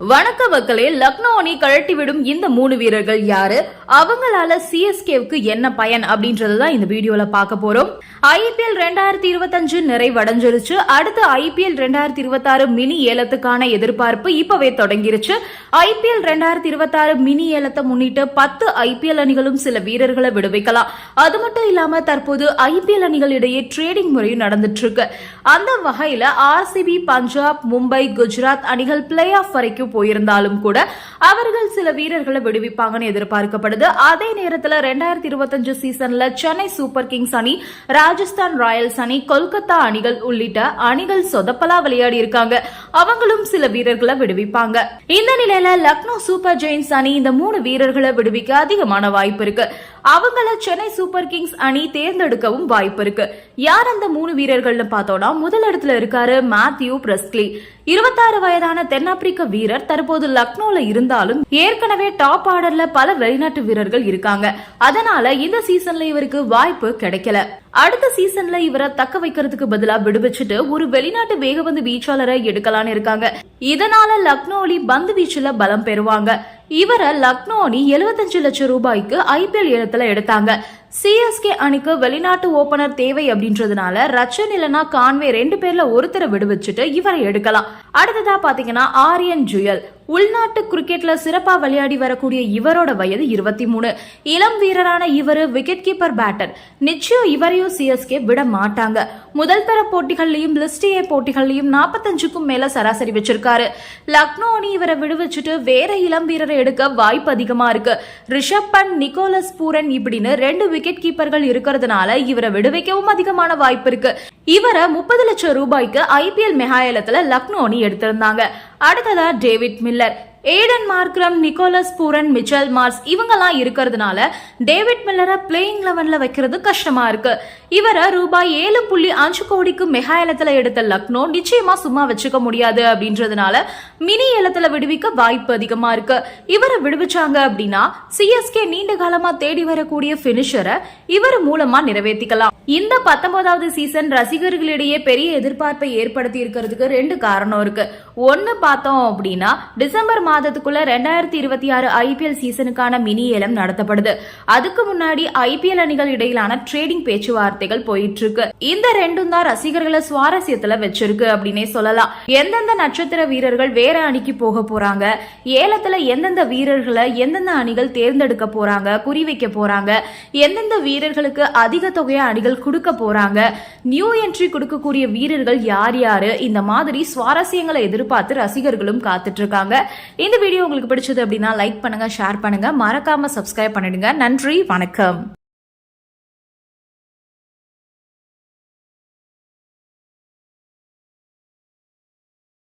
வணக்க மக்களே லக்னோ அணி கழட்டிவிடும் இந்த மூணு வீரர்கள் யாரு? அவங்களால சிஎஸ்கேவுக்கு என்ன பயன் அப்படின்றது தான் இந்த வீடியோல பார்க்க போறோம். ஐபிஎல் ரெண்டாயிரத்தி இருபத்தஞ்சு நிறைவடைஞ்சிருச்சு. அடுத்து ஐபிஎல் ரெண்டாயிரத்தி இருபத்தாறு மினி ஏலத்துக்கான எதிர்பார்ப்பு இப்பவே தொடங்கிருச்சு. ஐபிஎல் ரெண்டாயிரத்தி இருபத்தாறு மினி ஏலத்தை முன்னிட்டு பத்து ஐபிஎல் அணிகளும் சில வீரர்களை விடுவிக்கலாம். அது மட்டும் இல்லாம தற்போது ஐபிஎல் அணிகளிடையே ட்ரேடிங் முறையும் நடந்துட்டு இருக்கு அந்த வகையில ஆர்சிபி பஞ்சாப் மும்பை குஜராத் அணிகள் பிளே ஆஃப் வரைக்கும் போயிருந்தாலும் கூட அவர்கள் சில வீரர்களை விடுவிப்பாங்கன்னு எதிர்பார்க்கப்படுது. அதே நேரத்தில் ரெண்டாயிரத்தி இருபத்தஞ்சு சீசன்ல சென்னை சூப்பர் கிங்ஸ் அணி ராஜஸ்தான் ராயல்ஸ் அணி கொல்கத்தா அணிகள் உள்ளிட்ட அணிகள் சொதப்பலா விளையாடி இருக்காங்க. அவங்களும் சில வீரர்களை விடுவிப்பாங்க. இந்த நிலையில லக்னோ சூப்பர் ஜெயின்ஸ் அணி இந்த மூணு வீரர்களை விடுவிக்க அதிகமான வாய்ப்பு இருக்கு. அவங்கள சென்னை சூப்பர் கிங்ஸ் அணி தேர்ந்தெடுக்கவும் வாய்ப்பு இருக்கு. யார் அந்த மூணு வீரர்கள்னு பார்த்தோம்னா முதல் இடத்துல இருக்காரு மேத்யூ பிரஸ்லி. இருபத்தாறு வயதான தென்னாப்பிரிக்க வீரர் தற்போது லக்னோல இருந்தாலும் ஏற்கனவே டாப் ஆர்டர்ல பல வெளிநாட்டு வீரர்கள் இருக்காங்க. அதனால இந்த சீசன்ல இவருக்கு வாய்ப்பு கிடைக்கல. அடுத்த சீசன்ல இவரை தக்க வைக்கிறதுக்கு பதிலா விடுவிச்சுட்டு ஒரு வெளிநாட்டு வேகபந்து வீச்சாளரை எடுக்கலான்னு இருக்காங்க. இதனால லக்னோலி பந்து வீச்சுல பலம் பெறுவாங்க. இவரை லக்னோ அணி எழுபத்தஞ்சு லட்சம் ரூபாய்க்கு ஐபிஎல் இடத்துல எடுத்தாங்க. சிஎஸ்கே அணிக்கு வெளிநாட்டு ஓபனர் தேவை அப்படின்றதுனால ரச்சன் இல்லனா கான்வே ரெண்டு பேர்ல ஒருத்தரை விடுவிச்சுட்டு இவரை எடுக்கலாம். அடுத்ததா பாத்தீங்கன்னா ஆரியன் ஜுயல். உள்நாட்டு கிரிக்கெட்ல சிறப்பா விளையாடி வரக்கூடிய இவரோட வயது இருபத்தி மூணு. இளம் வீரரான இவரு விக்கெட் கீப்பர் பேட்டர் நிச்சயம் இவரையும் சிஎஸ்கே விட மாட்டாங்க. முதல் தர போட்டிகள்லயும் லிஸ்ட் ஏ போட்டிகள்லயும் நாற்பத்தஞ்சுக்கும் மேல சராசரி வச்சிருக்காரு. லக்னோ அணி இவரை விடுவிச்சுட்டு வேற இளம் வீரரை எடுக்க வாய்ப்பு அதிகமா இருக்கு. ரிஷப் பண்ட் நிக்கோலஸ் பூரன் இப்படின்னு ரெண்டு விக்கெட் கீப்பர்கள் இருக்கிறதுனால இவரை விடுவிக்கவும் அதிகமான வாய்ப்பு இருக்கு. இவரை முப்பது லட்சம் ரூபாய்க்கு ஐபிஎல் மெகாயலத்துல லக்னோனி எடுத்திருந்தாங்க. அடுத்ததா David Miller. Aiden Markram Nicholas Pooran Mitchell Marsh இவங்கெல்லாம் இருக்கிறதுனால டேவிட் மில்லரை பிளேயிங் லெவன்ல வைக்கிறது கஷ்டமா இருக்கு. இவரை ரூபாய் ஏழு புள்ளி அஞ்சு கோடிக்கு மெகாயலத்துல எடுத்த லக்னோ நிச்சயமா சும்மா வச்சுக்க முடியாது அப்படின்றதுனால மினி ஏலத்துல விடுவிக்க வாய்ப்பு அதிகமா இருக்கு. இவரை விடுவிச்சாங்க அப்படின்னா சிஎஸ்கே நீண்ட காலமா தேடி வரக்கூடிய பினிஷரை இவர் மூலமா நிறைவேற்றிக்கலாம் இந்த பத்தொன்பதாவது சீசன் ரசிகர்களிடையே பெரிய எதிர்பார்ப்பை ஏற்படுத்தி இருக்கிறதுக்கு ரெண்டு காரணம் இருக்கு. ஒன்னு பார்த்தோம் அப்படின்னா டிசம்பர் மாதத்துக்குள்ள ரெண்டாயிரத்தி இருபத்தி ஆறு ஐபிஎல் சீசனுக்கான மினி ஏலம் நடத்தப்படுது. அதுக்கு முன்னாடி ஐபிஎல் அணிகள் இடையிலான ட்ரேடிங் பேச்சுவார்த்தைகள் போயிட்டு இருக்கு. இந்த ரெண்டும் தான் ரசிகர்களை சுவாரஸ்யத்துல வச்சிருக்கு அப்படின்னே சொல்லலாம். எந்தெந்த நட்சத்திர வீரர்கள் வேற அணிக்கு போக போறாங்க. ஏலத்துல எந்தெந்த வீரர்களை எந்தெந்த அணிகள் தேர்ந்தெடுக்க போறாங்க குறிவைக்க போறாங்க எந்தெந்த வீரர்களுக்கு அதிக தொகையை அணிகள் கொடுக்க போறாங்க நியூ என்ட்ரி கொடுக்கக்கூடிய வீரர்கள் யார் யாரு இந்த மாதிரி சுவாரஸ்யங்களை எதிர்பார்த்து ரசிகர்களும் காத்துட்டு இருக்காங்க இந்த வீடியோ உங்களுக்கு பிடிச்சது அப்படின்னா லைக் பண்ணுங்க ஷேர் பண்ணுங்க. மறக்காம சப்ஸ்கிரைப் பண்ணிடுங்க. நன்றி வணக்கம்.